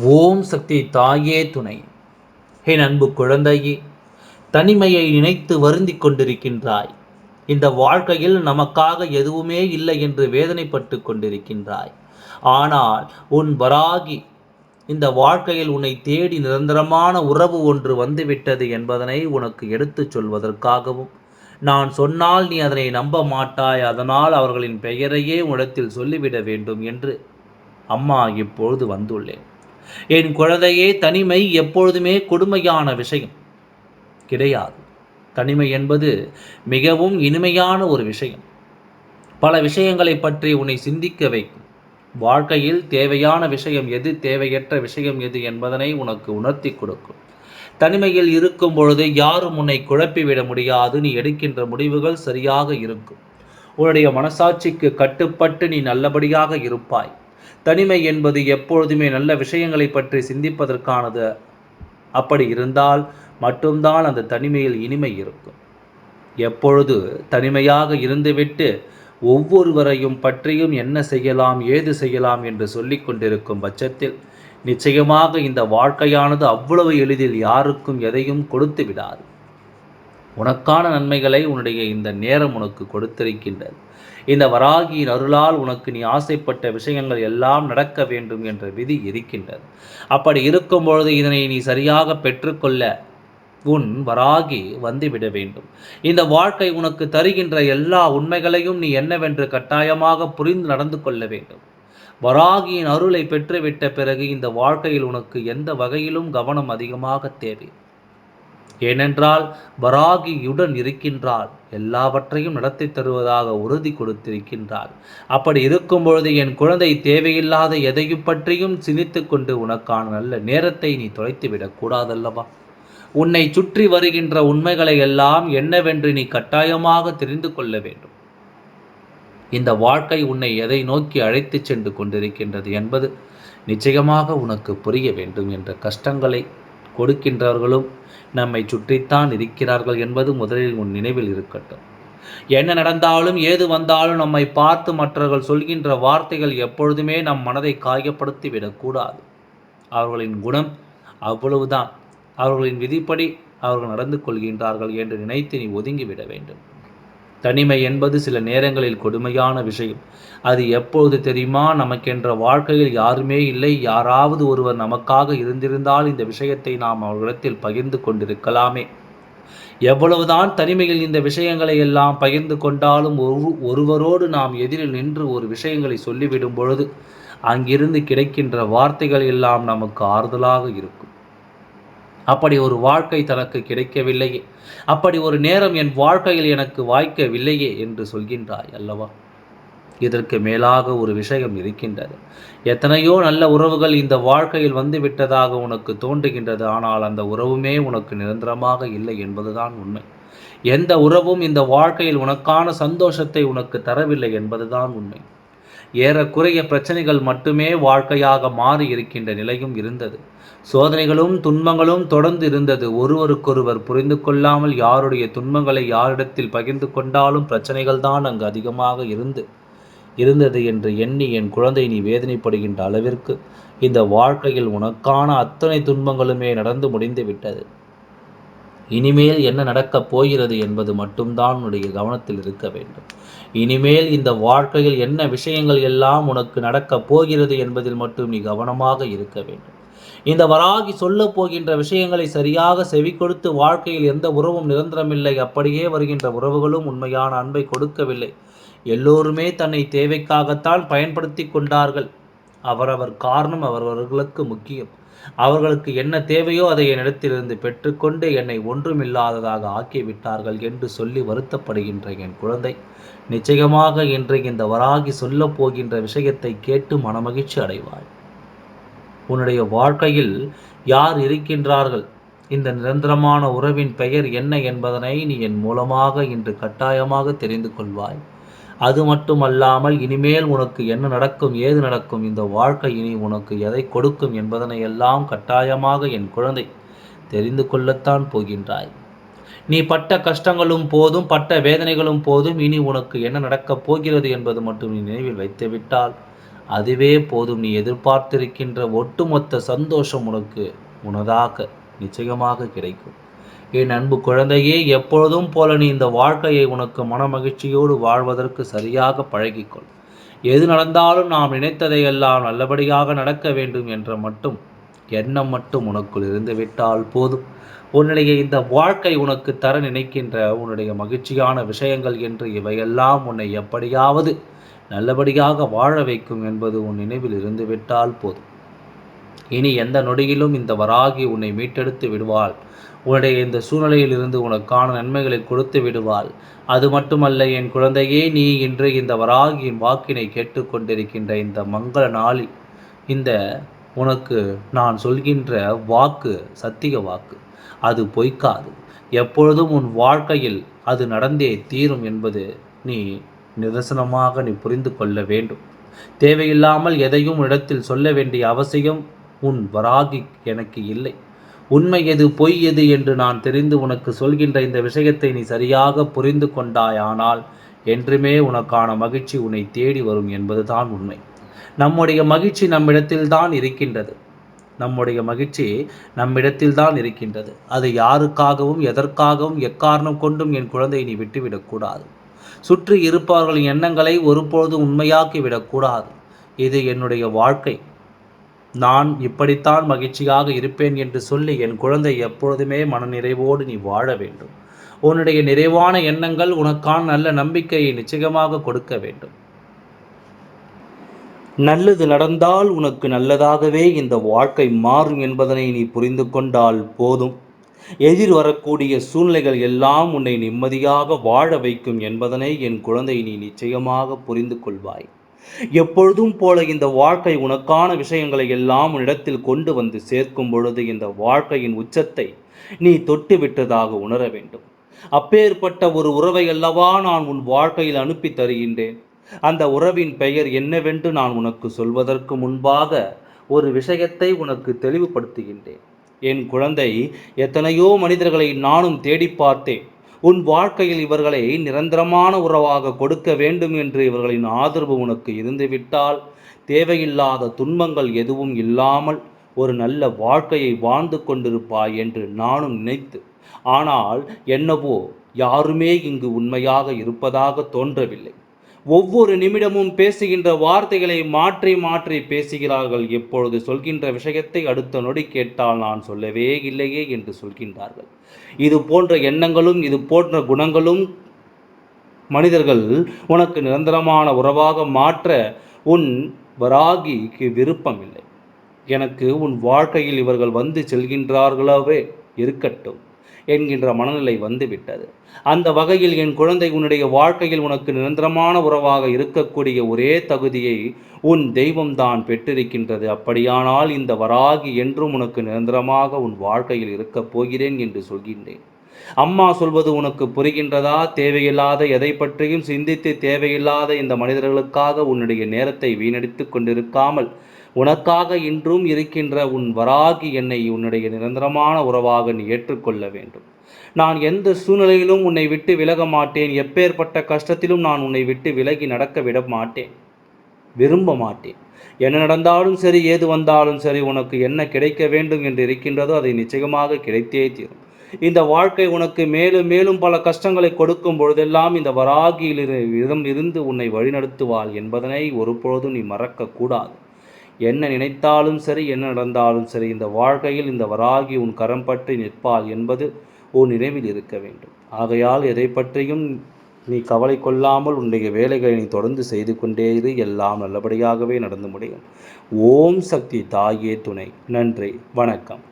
ஓம் சக்தி தாயே துணை. என் அன்பு குழந்தையே தனிமையை நினைத்து வருந்தி கொண்டிருக்கின்றாய். இந்த வாழ்க்கையில் நமக்காக எதுவுமே இல்லை என்று வேதனைப்பட்டு கொண்டிருக்கின்றாய். ஆனால் உன் வராகி இந்த வாழ்க்கையில் உன்னை தேடி நிரந்தரமான உறவு ஒன்று வந்துவிட்டது என்பதனை உனக்கு எடுத்துச் சொல்வதற்காகவும் நான் சொன்னால் நீ அதனை நம்ப மாட்டாய் அதனால் அவர்களின் பெயரையே உனத்தில் சொல்லிவிட வேண்டும் என்று அம்மா இப்பொழுது வந்துள்ளேன். என் குழந்தையே தனிமை எப்பொழுதுமே கொடுமையான விஷயம். கிடையாது. தனிமை என்பது மிகவும் இனிமையான ஒரு விஷயம். பல விஷயங்களை பற்றி உன்னை சிந்திக்க வைக்கும். வாழ்க்கையில் தேவையான விஷயம் எது தேவையற்ற விஷயம் எது என்பதனை உனக்கு உணர்த்தி கொடுக்கும். தனிமையில் இருக்கும் பொழுது யாரும் உன்னை குழப்பிவிட முடியாது. நீ எடுக்கின்ற முடிவுகள் சரியாக இருக்கும். உன்னுடைய மனசாட்சிக்கு கட்டுப்பட்டு நீ நல்லபடியாக இருப்பாய். தனிமை என்பது எப்பொழுதுமே நல்ல விஷயங்களை பற்றி சிந்திப்பதற்கானது அப்படி இருந்தால் மட்டும்தான் அந்த தனிமையில் இனிமை இருக்கும். எப்பொழுது தனிமையாக இருந்துவிட்டு ஒவ்வொருவரையும் பற்றியும் என்ன செய்யலாம் ஏது செய்யலாம் என்று சொல்லி கொண்டிருக்கும் பட்சத்தில் நிச்சயமாக இந்த வாழ்க்கையானது அவ்வளவு எளிதில் யாருக்கும் எதையும் கொடுத்து விடாது உனக்கான நன்மைகளை உன்னுடைய இந்த நேரம் உனக்கு கொடுத்திருக்கின்றது. இந்த வராகியின் அருளால் உனக்கு நீ ஆசைப்பட்ட விஷயங்கள் எல்லாம் நடக்க வேண்டும் என்ற விதி இருக்கின்றது. அப்படி இருக்கும் பொழுது இதனை நீ சரியாக பெற்றுக்கொள்ள உன் வராகி வந்துவிட வேண்டும். இந்த வாழ்க்கை உனக்கு தருகின்ற எல்லா உண்மைகளையும் நீ என்னவென்று கட்டாயமாக புரிந்து நடந்து கொள்ள வேண்டும். வராகியின் அருளை பெற்றுவிட்ட பிறகு இந்த வாழ்க்கையில் உனக்கு எந்த வகையிலும் கவனம் அதிகமாக தேவை. ஏனென்றால் வராகியுடன் இருக்கின்றாள் எல்லாவற்றையும் நடத்தி தருவதாக உறுதி கொடுத்திருக்கின்றாள். அப்படி இருக்கும் பொழுது என் குழந்தை தேவையில்லாத எதையும் பற்றியும் சிந்தித்து கொண்டு உனக்கான நல்ல நேரத்தை நீ தொலைத்துவிடக் கூடாதல்லவா? உன்னை சுற்றி வருகின்ற உண்மைகளை எல்லாம் என்னவென்று நீ கட்டாயமாக தெரிந்து கொள்ள வேண்டும். இந்த வாழ்க்கை உன்னை எதை நோக்கி அழைத்துச் சென்று கொண்டிருக்கின்றது என்பது நிச்சயமாக உனக்கு புரிய வேண்டும் என்ற கஷ்டங்களை கொடுக்கின்றவர்களும் நம்மை சுற்றித்தான் இருக்கிறார்கள் என்பது முதலில் உன் நினைவில் இருக்கட்டும். என்ன நடந்தாலும் ஏது வந்தாலும் நம்மை பார்த்து மற்றவர்கள் சொல்கின்ற வார்த்தைகள் எப்பொழுதுமே நம் மனதை காயப்படுத்தி விடக்கூடாது அவர்களின் குணம் அவ்வளவுதான். அவர்களின் விதிப்படி அவர்கள் நடந்து கொள்கின்றார்கள் என்று நினைத்து நீ ஒதுங்கிவிட வேண்டும். தனிமை என்பது சில நேரங்களில் கொடுமையான விஷயம். அது எப்பொழுது தெரியுமா? நமக்கென்ற வாழ்க்கையில் யாருமே இல்லை. யாராவது ஒருவர் நமக்காக இருந்திருந்தால் இந்த விஷயத்தை நாம் அவர்களிடத்தில் பகிர்ந்து கொண்டிருக்கலாமே. எவ்வளவுதான் தனிமையில் இந்த விஷயங்களை எல்லாம் பகிர்ந்து கொண்டாலும் ஒரு ஒருவரோடு நாம் எதிரில் நின்று ஒரு விஷயங்களை சொல்லிவிடும் பொழுது அங்கிருந்து கிடைக்கின்ற வார்த்தைகள் எல்லாம் நமக்கு ஆறுதலாக இருக்கும். அப்படி ஒரு வாழ்க்கை தனக்கு கிடைக்கவில்லையே. அப்படி ஒரு நேரம் என் வாழ்க்கையில் எனக்கு வாய்க்கவில்லையே என்று சொல்கின்றாய் அல்லவா? இதற்கு மேலாக ஒரு விஷயம் இருக்கின்றது. எத்தனையோ நல்ல உறவுகள் இந்த வாழ்க்கையில் வந்து விட்டதாக உனக்கு தோன்றுகின்றது. ஆனால் அந்த உறவுமே உனக்கு நிரந்தரமாக இல்லை என்பதுதான் உண்மை. எந்த உறவும் இந்த வாழ்க்கையில் உனக்கான சந்தோஷத்தை உனக்கு தரவில்லை என்பதுதான் உண்மை. ஏறக்குறைய பிரச்சனைகள் மட்டுமே வாழ்க்கையாக மாறி இருக்கின்ற நிலையும் இருந்தது. சோதனைகளும் துன்பங்களும் தொடர்ந்து இருந்தது. ஒருவருக்கொருவர் புரிந்து கொள்ளாமல் யாருடைய துன்பங்களை யாரிடத்தில் பகிர்ந்து கொண்டாலும் பிரச்சனைகள் தான் அங்கு அதிகமாக இருந்து இருந்தது என்று எண்ணி என் குழந்தை நீ வேதனைப்படுகின்ற அளவிற்கு இந்த வாழ்க்கையில் உனக்கான அத்தனை துன்பங்களுமே நடந்து முடிந்து விட்டது. இனிமேல் என்ன நடக்கப் போகிறது என்பது மட்டும்தான் உன்னுடைய கவனத்தில் இருக்க வேண்டும். இனிமேல் இந்த வாழ்க்கையில் என்ன விஷயங்கள் எல்லாம் உனக்கு நடக்கப் போகிறது என்பதில் மட்டும் நீ கவனமாக இருக்க வேண்டும். இந்த வராகி சொல்லப் போகின்ற விஷயங்களை சரியாக செவி கொடுத்து வாழ்க்கையில் எந்த உறவும் நிரந்தரமில்லை. அப்படியே வருகின்ற உறவுகளும் உண்மையான அன்பை கொடுக்கவில்லை. எல்லோருமே தன்னை தேவைக்காகத்தான் பயன்படுத்தி கொண்டார்கள். அவரவர் காரணம் அவரவர்களுக்கு முக்கியம். அவர்களுக்கு என்ன தேவையோ அதை என்னிடத்திலிருந்து பெற்றுக்கொண்டு என்னை ஒன்றுமில்லாததாக ஆக்கிவிட்டார்கள் என்று சொல்லி வருத்தப்படுகின்ற என் குழந்தை. நிச்சயமாக இன்று இந்த வராகி சொல்லப் போகின்ற விஷயத்தை கேட்டு மனமகிழ்ச்சி அடைவாய் உன்னுடைய வாழ்க்கையில் யார் இருக்கின்றார்கள்? இந்த நிரந்தரமான உறவின் பெயர் என்ன என்பதனை நீ என் மூலமாக இன்று கட்டாயமாக தெரிந்து கொள்வாய். அது மட்டுமல்லாமல் இனிமேல் உனக்கு என்ன நடக்கும் ஏது நடக்கும் இந்த வாழ்க்கை இனி உனக்கு எதை கொடுக்கும் என்பதனை எல்லாம் கட்டாயமாக என் குழந்தை தெரிந்து கொள்ளத்தான் போகின்றாய். நீ பட்ட கஷ்டங்களும் போதும் பட்ட வேதனைகளும் போதும் இனி உனக்கு என்ன நடக்கப் போகிறது என்பது மட்டும் நீ நினைவில் வைத்துவிட்டால் அதுவே போதும். நீ எதிர்பார்த்திருக்கின்ற ஒட்டுமொத்த சந்தோஷம் உனக்கு உனதாக நிச்சயமாக கிடைக்கும். என் அன்பு குழந்தையே எப்பொழுதும் போல நீ இந்த வாழ்க்கையை உனக்கு மன மகிழ்ச்சியோடு வாழ்வதற்கு சரியாக பழகிக்கொள். எது நடந்தாலும் நாம் நினைத்ததையெல்லாம் நல்லபடியாக நடக்க வேண்டும் என்ற மட்டும் எண்ணம் மட்டும் உனக்குள் இருந்து விட்டால் போதும். உன்னுடைய இந்த வாழ்க்கை உனக்கு தர நினைக்கின்ற உன்னுடைய மகிழ்ச்சியான விஷயங்கள் என்று இவையெல்லாம் உன்னை எப்படியாவது நல்லபடியாக வாழ வைக்கும் என்பது உன் நினைவில் இருந்து விட்டால் போதும். இனி எந்த நொடியிலும் இந்த வராகி உன்னை மீட்டெடுத்து விடுவாள். உன்னுடைய இந்த சூழ்நிலையில் இருந்து உனக்கான நன்மைகளை கொடுத்து விடுவாள். அது மட்டுமல்ல என் குழந்தையே நீ இன்று இந்த வராகியின் வாக்கினை கேட்டுக்கொண்டிருக்கின்ற இந்த மங்கள நாளில் இந்த உனக்கு நான் சொல்கின்ற வாக்கு சத்திய வாக்கு அது பொய்க்காது. எப்பொழுதும் உன் வாழ்க்கையில் அது நடந்தே தீரும் என்பது நீ நிதர்சனமாக நீ புரிந்து கொள்ள வேண்டும். தேவையில்லாமல் எதையும் இடத்தில் சொல்ல வேண்டிய அவசியம் உன் வராகி எனக்கு இல்லை. உண்மை எது பொய் எது என்று நான் தெரிந்து உனக்கு சொல்கின்ற இந்த விஷயத்தை நீ சரியாக புரிந்து கொண்டாயானால் என்றுமே உனக்கான மகிழ்ச்சி உன்னை தேடி வரும் என்பதுதான் உண்மை. நம்முடைய மகிழ்ச்சி நம்மிடத்தில்தான் இருக்கின்றது. நம்முடைய மகிழ்ச்சி நம்மிடத்தில் தான் இருக்கின்றது. அது யாருக்காகவும் எதற்காகவும் எக்காரணம் கொண்டும் என் குழந்தை நீ விட்டுவிடக்கூடாது சுற்றி இருப்பவர்களின் எண்ணங்களை ஒருபொழுதும் உண்மையாக்கி விடக்கூடாது இது என்னுடைய வாழ்க்கை. நான் இப்படித்தான் மகிழ்ச்சியாக இருப்பேன் என்று சொல்லி என் குழந்தை எப்பொழுதுமே மனநிறைவோடு நீ வாழ வேண்டும். உன்னுடைய நிறைவான எண்ணங்கள் உனக்கான நல்ல நம்பிக்கையை நிச்சயமாக கொடுக்க வேண்டும். நல்லது நடந்தால் உனக்கு நல்லதாகவே இந்த வாழ்க்கை மாறும் என்பதனை நீ புரிந்து கொண்டால் போதும். எதிர் வரக்கூடிய சூழ்நிலைகள் எல்லாம் உன்னை நிம்மதியாக வாழ வைக்கும் என்பதனை என் குழந்தை நீ நிச்சயமாக புரிந்து கொள்வாய். எப்பொழுதும் போல இந்த வாழ்க்கை உனக்கான விஷயங்களை எல்லாம் உன்னிடத்தில் கொண்டு வந்து சேர்க்கும் பொழுது இந்த வாழ்க்கையின் உச்சத்தை நீ தொட்டு விட்டதாக உணர வேண்டும். அப்பேற்பட்ட ஒரு உறவை அல்லவா நான் உன் வாழ்க்கையில் அனுப்பி தருகின்றேன். அந்த உறவின் பெயர் என்னவென்று நான் உனக்கு சொல்வதற்கு முன்பாக ஒரு விஷயத்தை உனக்கு தெளிவுபடுத்துகின்றேன். என் குழந்தை எத்தனையோ மனிதர்களை நானும் தேடி பார்த்தேன். உன் வாழ்க்கையில் இவர்களை நிரந்தரமான உறவாக கொடுக்க வேண்டும் என்று இவர்களின் ஆதரவு உனக்கு இருந்துவிட்டால் தேவையில்லாத துன்பங்கள் எதுவும் இல்லாமல் ஒரு நல்ல வாழ்க்கையை வாழ்ந்து கொண்டிருப்பாய் என்று நானும் நினைத்து ஆனால் என்னவோ யாருமே இங்கு உண்மையாக இருப்பதாக தோன்றவில்லை. ஒவ்வொரு நிமிடமும் பேசுகின்ற வார்த்தைகளை மாற்றி மாற்றி பேசுகிறார்கள். எப்பொழுது சொல்கின்ற விஷயத்தை அடுத்த நொடி கேட்டால் நான் சொல்லவே இல்லையே என்று சொல்கின்றார்கள். இது போன்ற எண்ணங்களும் இது போன்ற குணங்களும் மனிதர்கள் உனக்கு நிரந்தரமான உறவாக மாற்ற உன் வராகிக்கு விருப்பம் இல்லை எனக்கு உன் வாழ்க்கையில் இவர்கள் வந்து செல்கின்றார்களாவே இருக்கட்டும். என்கின்ற மனநிலை வந்துவிட்டது. அந்த வகையில் என் குழந்தை உன்னுடைய வாழ்க்கையில் உனக்கு நிரந்தரமான உறவாக இருக்கக்கூடிய ஒரே தகுதியை உன் தெய்வம்தான் பெற்றிருக்கின்றது. அப்படியானால் இந்த வராகி என்றும் உனக்கு நிரந்தரமாக உன் வாழ்க்கையில் இருக்கப் போகிறேன் என்று சொல்கின்றேன். அம்மா சொல்வது உனக்கு புரிகின்றதா? தேவையில்லாத எதை பற்றியும் சிந்தித்து தேவையில்லாத இந்த மனிதர்களுக்காக உன்னுடைய நேரத்தை வீணடித்து கொண்டிருக்காமல் உனக்காக இன்றும் இருக்கின்ற உன் வராகி என்னை உன்னுடைய நிரந்தரமான உறவாக நீ ஏற்றுக்கொள்ள வேண்டும். நான் எந்த சூழ்நிலையிலும் உன்னை விட்டு விலக மாட்டேன். எப்பேற்பட்ட கஷ்டத்திலும் நான் உன்னை விட்டு விலகி நடக்க விட மாட்டேன். விரும்ப மாட்டேன். என்ன நடந்தாலும் சரி ஏது வந்தாலும் சரி உனக்கு என்ன கிடைக்க வேண்டும் என்று இருக்கின்றதோ அதை நிச்சயமாக கிடைத்தே தீரும். இந்த வாழ்க்கை உனக்கு மேலும் மேலும் பல கஷ்டங்களை கொடுக்கும் பொழுதெல்லாம் இந்த வராகியில் இருந்து உன்னை வழிநடத்துவாள் என்பதனை ஒருபொழுதும் நீ மறக்கக்கூடாது. என்ன நினைத்தாலும் சரி என்ன நடந்தாலும் சரி இந்த வாழ்க்கையில் இந்த வராகி உன் கரம் பற்றி நிற்பாள் என்பது உன் நினைவில் இருக்க வேண்டும். ஆகையால் எதை பற்றியும் நீ கவலை கொள்ளாமல் உன்னுடைய வேலைகளை நீ தொடர்ந்து செய்து கொண்டே இரு. எல்லாம் நல்லபடியாகவே நடந்து முடியும். ஓம் சக்தி தாயே துணை. நன்றி. வணக்கம்.